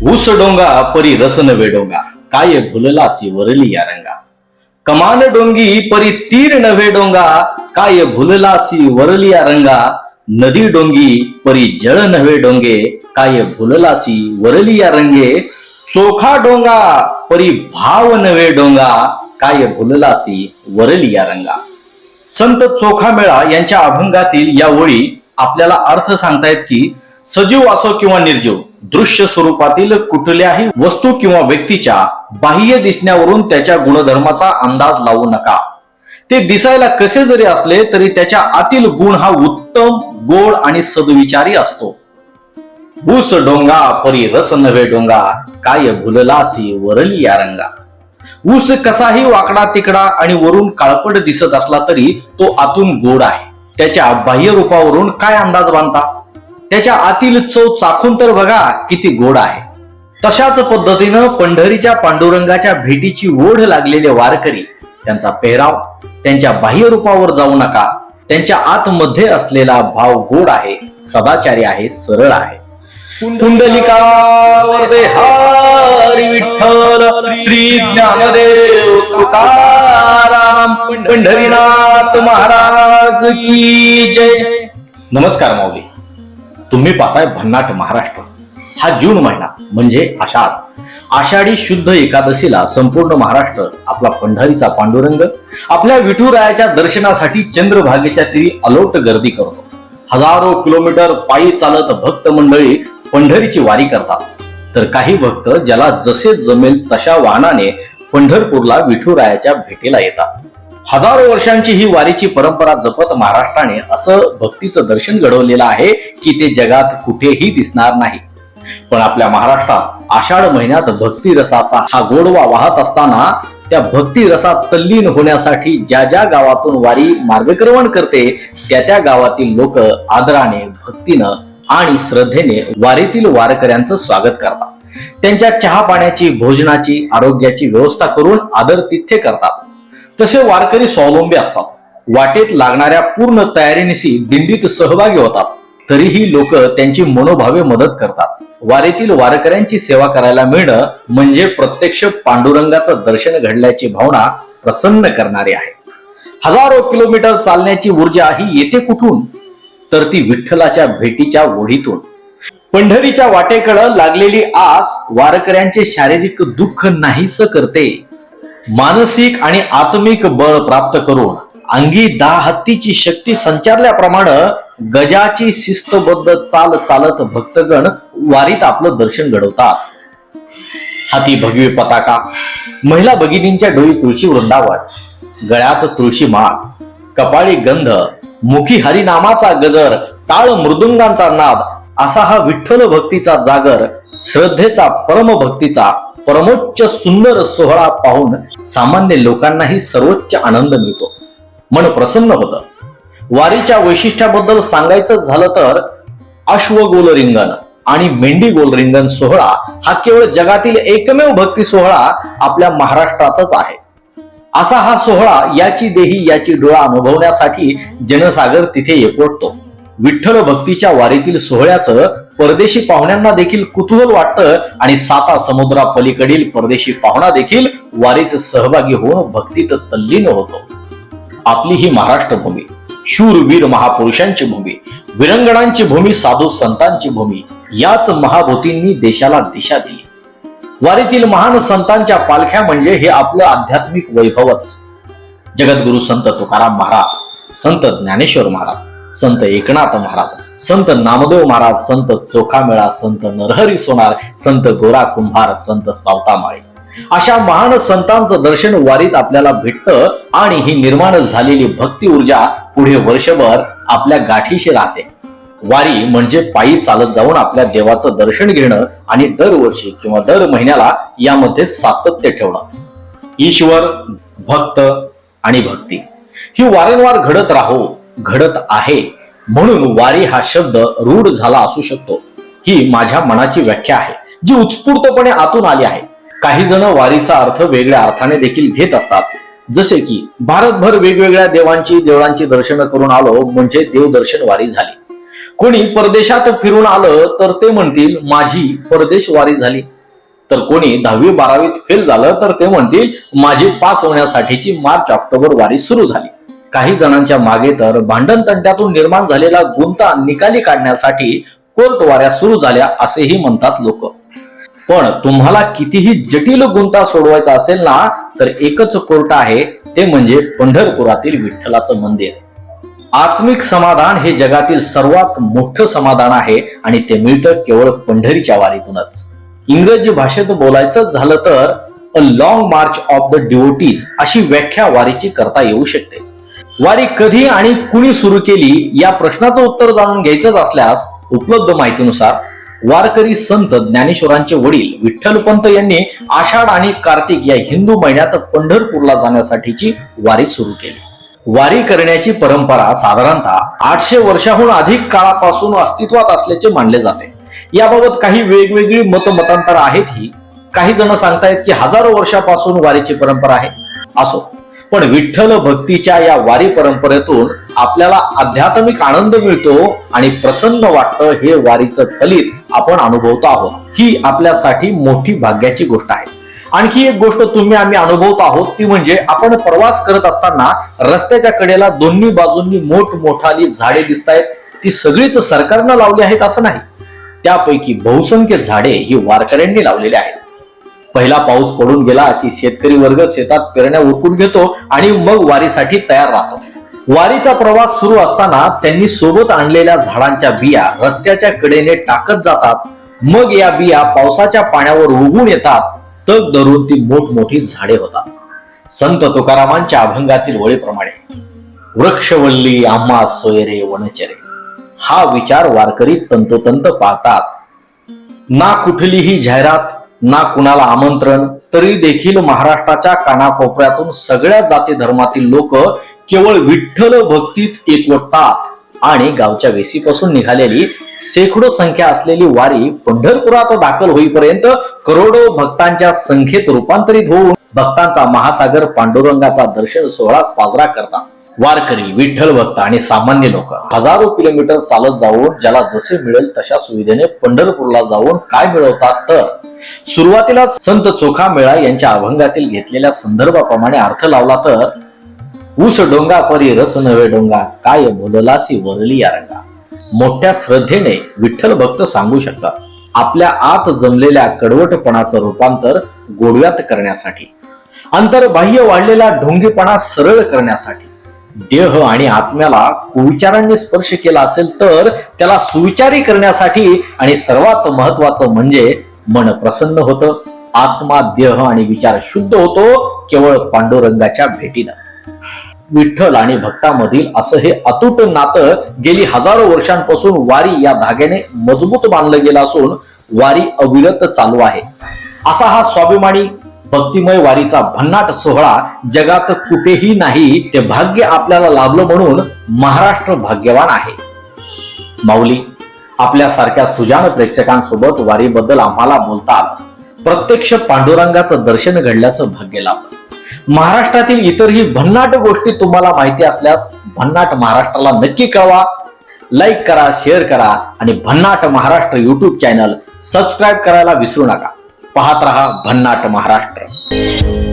ऊस डोंगा परी रस वेडोंगा काय भुललासी वरली या रंगा कमान डोंगी परी तीर नव्हे डोंगा काय भुललासी वरली या रंगा नदी डोंगी परी जळ नव्हे डोंगे काय भुललासी वरली या रंगे चोखा डोंगा परी भाव नवे डोंगा काय भुललासी वरली या रंगा संत चोखा मेळा यांच्या अभंगातील या ओळी आपल्याला अर्थ सांगतायत की सजीव असो किंवा निर्जीव दृश्य स्वरूपातील कुठल्याही वस्तू किंवा व्यक्तीच्या बाह्य दिसण्यावरून त्याच्या गुणधर्माचा अंदाज लावू नका. ते दिसायला कसे जरी असले तरी त्याच्या आतील गुण हा उत्तम गोड आणि सदविचारी असतो. ऊस डोंगा परी रस नव्हे डोंगा काय भुललासी वरली या रंगा. ऊस कसाही वाकडा तिकडा आणि वरून काळपट दिसत असला तरी तो आतून गोड आहे. त्याच्या बाह्य रूपावरून काय अंदाज बांधता? त्याच्या आतील चव चाखून तर बघा किती गोड आहे. तशाच पद्धतीनं पंढरीच्या पांडुरंगाच्या भेटीची ओढ लागलेले वारकरी त्यांचा पेहराव त्यांच्या बाह्य रूपावर जाऊ नका. त्यांच्या आतमध्ये असलेला भाव गोड आहे सदाचारी आहे सरळ आहे. कुंडलिका विठ्ठल श्री ज्ञानदेव तुकाराम पंढरीनाथ महाराज की जय. नमस्कार माऊली. तुम्ही पाहताय भन्नाट महाराष्ट्र. हा जून महिना म्हणजे आषाढ. आषाढी शुद्ध एकादशीला संपूर्ण महाराष्ट्र आपला पंढरीचा पांडुरंग आपल्या विठुरायाच्या दर्शनासाठी चंद्रभागेच्या तीरी अलोट गर्दी करतो. हजारो किलोमीटर पायी चालत भक्त मंडळी पंढरीची वारी करतात. तर काही भक्त ज्याला जसे जमेल तशा वाहनाने पंढरपूरला विठुरायाच्या भेटीला येतात. हजारो वर्षांची ही वारीची परंपरा जपत महाराष्ट्राने असं भक्तीचं दर्शन घडवलेलं आहे की ते जगात कुठेही दिसणार नाही. पण आपल्या महाराष्ट्रात आषाढ महिन्यात भक्ती रसाचा हा गोडवा वाहत असताना त्या भक्ती रसात तल्लीन होण्यासाठी ज्या ज्या गावातून वारी मार्गक्रमण करते त्या त्या गावातील लोक आदराने भक्तीनं आणि श्रद्धेने वारीतील वारकऱ्यांचं स्वागत करतात. त्यांच्या चहा पाण्याची भोजनाची आरोग्याची व्यवस्था करून आदर तिथे करतात. तसे वारकरी स्वावलंबी असतात. वाटेत लागणाऱ्या पूर्ण तयारीनिशी दिंडीत सहभागी होतात. तरीही लोक त्यांची मनोभावे मदत करतात. वारीतील वारकऱ्यांची सेवा करायला मिळणं म्हणजे प्रत्यक्ष पांडुरंगाचं दर्शन घडल्याची भावना प्रसन्न करणारी आहे. हजारो किलोमीटर चालण्याची ऊर्जा ही येते कुठून? तर ती विठ्ठलाच्या भेटीच्या ओढीतून. पंढरीच्या वाटेकडं लागलेली आस वारकऱ्यांचे शारीरिक दुःख नाहीस करते. मानसिक आणि आत्मिक बळ प्राप्त करून अंगी दहा हत्तीची शक्ती संचारल्याप्रमाणे गजाची शिस्तबद्ध चाल चालत भक्तगण वारीत आपलं दर्शन घडवतात. हाती भगवी पताका महिला भगिनींच्या डोळी तुळशी वृंदावन गळ्यात तुळशी माळ कपाळी गंध मुखी हरिनामाचा गजर टाळ मृदुंगांचा नाद असा हा विठ्ठल भक्तीचा जागर श्रद्धेचा परमभक्तीचा परमोच्च सुंदर सोहळा पाहून सामान्य लोकांनाही सर्वोच्च आनंद मिळतो. मन प्रसन्न होतं. वारीच्या वैशिष्ट्याबद्दल सांगायचं झालं तर अश्वगोल रिंगण आणि मेंढी गोल रिंगण सोहळा हा केवळ जगातील एकमेव भक्ती सोहळा आपल्या महाराष्ट्रातच आहे. असा हा सोहळा याची देही याची डोळा अनुभवण्यासाठी जनसागर तिथे एकवटतो. विठ्ठल भक्तीच्या वारीतील सोहळ्याचं परदेशी पाहुण्यांना देखील कुतूहल वाटतं आणि साता समुद्रा पलीकडील परदेशी पाहुणा देखील वारीत सहभागी होऊन भक्तीत तल्लीन होतो. आपली ही महाराष्ट्र भूमी शूरवीर महापुरुषांची भूमी विरंगणांची भूमी साधू संतांची भूमी याच महाभूतींनी देशाला दिशा दिली. वारीतील महान संतांच्या पालख्या म्हणजे हे आपलं आध्यात्मिक वैभवच. जगद्गुरु संत तुकाराम महाराज संत ज्ञानेश्वर महाराज. संत एकनाथ महाराज संत नामदेव महाराज संत चोखामेळा संत नरहरी सोनार संत गोरा कुंभार संत सावतामाळे. अशा महान संतांचं दर्शन वारीत आपल्याला भेटतं आणि ही निर्माण झालेली भक्ती ऊर्जा पुढे वर्षभर आपल्या गाठीशी राहते. वारी म्हणजे पायी चालत जाऊन आपल्या देवाचं दर्शन घेणं आणि दरवर्षी किंवा दर महिन्याला यामध्ये सातत्य ठेवणं. ईश्वर भक्त आणि भक्ती. ही वारंवार घडत राहो घडत आहे म्हणून वारी हा शब्द रूढ झाला असू शकतो. ही माझ्या मनाची व्याख्या आहे जी उत्स्फूर्तपणे आतून आली आहे. काही जण वारीचा अर्थ वेगळ्या अर्थाने देखील घेत असतात. जसे की भारतभर वेगवेगळ्या देवांची देवळांची दर्शन करून आलो म्हणजे देवदर्शन वारी झाली. कोणी परदेशात फिरून आलं तर ते म्हणतील माझी परदेश वारी झाली. तर कोणी दहावी बारावीत फेल झालं तर ते म्हणतील माझी पास होण्यासाठीची मार्च ऑक्टोबर वारी सुरू झाली. काही जणांच्या मागे तर भांडण तंट्यातून निर्माण झालेला गुंता निकाली काढण्यासाठी कोर्ट वाऱ्या सुरू झाल्या असेही म्हणतात लोक. पण तुम्हाला कितीही जटिल गुंता सोडवायचा असेल ना तर एकच कोर्ट आहे ते म्हणजे पंढरपुरातील विठ्ठलाचं मंदिर. आत्मिक समाधान हे जगातील सर्वात मोठं समाधान आहे आणि ते मिळतं केवळ पंढरीच्या वारीतूनच. इंग्रजी भाषेत बोलायचं झालं तर a long march of the deities अशी व्याख्या वारीची करता येऊ शकते. वारी कधी आणि कुणी सुरू केली या प्रश्नाचं उत्तर जाणून घ्यायचंच असल्यास उपलब्ध माहितीनुसार वारकरी संत ज्ञानेश्वरांचे वडील विठ्ठलपंत यांनी आषाढ आणि कार्तिक या हिंदू महिन्यात पंढरपूरला जाण्यासाठीची वारी सुरू केली. वारी करण्याची परंपरा साधारणतः आठशे वर्षाहून अधिक काळापासून अस्तित्वात असल्याचे मानले जाते. याबाबत काही वेगवेगळी मतमतांतर आहेत ही. काही जण सांगतायत की हजारो वर्षापासून वारीची परंपरा आहे. असो. पण विठ्ठल भक्तीच्या या वारी परंपरेतून आपल्याला आध्यात्मिक आनंद मिळतो आणि प्रसन्न वाटतं हे वारीचं फलित आपण अनुभवतो आहोत. ही आपल्यासाठी मोठी भाग्याची गोष्ट आहे. आणखी एक गोष्ट तुम्ही आम्ही अनुभवत आहोत ती म्हणजे आपण प्रवास करत असताना रस्त्याच्या कडेला दोन्ही बाजूंनी मोठमोठाली झाडे दिसत आहेत ती सगळीच सरकारनं लावली आहेत असं नाही. त्यापैकी बहुसंख्य झाडे ही वारकऱ्यांनी लावलेली आहेत. पहिला पाऊस पडून गेला की शेतकरी वर्ग शेतात पेरण्या उरकून घेतो आणि मग वारीसाठी तयार राहतो. वारीचा प्रवास सुरू असताना त्यांनी सोबत आणलेल्या झाडांच्या बिया रस्त्याच्या कडेने टाकत जातात. मग या बिया पावसाच्या पाण्यावर उगून येतात. तग धरून ती मोठमोठी झाडे होतात. संत तुकारामांच्या अभंगातील वळीप्रमाणे वृक्षवल्ली आम्हा सोयरे वनचरे. हा विचार वारकरी तंतोतंत पाळतात. ना कुठलीही जाहिरात ना कुणाला आमंत्रण तरी देखील महाराष्ट्राच्या कानाकोपऱ्यातून सगळ्या जाती धर्मातील लोक केवळ विठ्ठल भक्तीत एकवटतात. आणि गावच्या वेशीपासून निघालेली शेकडो संख्या असलेली वारी पंढरपुरात दाखल होईपर्यंत करोडो भक्तांच्या संख्येत रूपांतरित होऊन भक्तांचा महासागर पांडुरंगाचा दर्शन सोहळा साजरा करतात. वारकरी विठ्ठल भक्त आणि सामान्य लोक. हजारो किलोमीटर चालत जाऊन ज्याला जसे मिळेल तशा सुविधेने पंढरपूरला जाऊन काय मिळवतात तर? सुरुवातीला संत चोखा मेळा यांच्या अभंगातील घेतलेल्या संदर्भाप्रमाणे अर्थ लावला तर ऊस डोंगा परी रस नवे डोंगा काय भुललासी वरली या रंगा मोठ्या श्रद्धेने विठ्ठल भक्त सांगू शकतात आपल्या आत जमलेल्या कडवटपणाचं रूपांतर गोडव्यात करण्यासाठी अंतर्बाह्य वाढलेला ढोंगीपणा सरळ करण्यासाठी देह आणि आत्म्याला कुविचारांनी स्पर्श केला असेल तर त्याला सुविचारी करण्यासाठी आणि सर्वात महत्वाचं म्हणजे मन प्रसन्न होतं. आत्मा देह आणि विचार शुद्ध होतो केवळ पांडुरंगाच्या भेटीनं. विठ्ठल आणि भक्तामधील असं हे अतूट नातं गेली हजारो वर्षांपासून वारी या धाग्याने मजबूत बांधलं गेलं असून वारी अविरत चालू आहे. असा हा स्वाभिमानी भक्तिमय वारीचा भन्नाट सोहळा जगात कुठेही नाही ते भाग्य आपल्याला लाभलं म्हणून महाराष्ट्र भाग्यवान आहे. माऊली आपल्यासारख्या सुजान प्रेक्षकांसोबत वारीबद्दल आम्हाला बोलता आलं प्रत्यक्ष पांडुरंगाचं दर्शन घडल्याचं भाग्य लाभलं महाराष्ट्रातील इतरही भन्नाट गोष्टी तुम्हाला माहिती असल्यास भन्नाट महाराष्ट्राला नक्की कळवा. लाईक करा शेअर करा आणि भन्नाट महाराष्ट्र युट्यूब चॅनल सबस्क्राईब करायला विसरू नका. पाहत रहा भन्नाट महाराष्ट्र.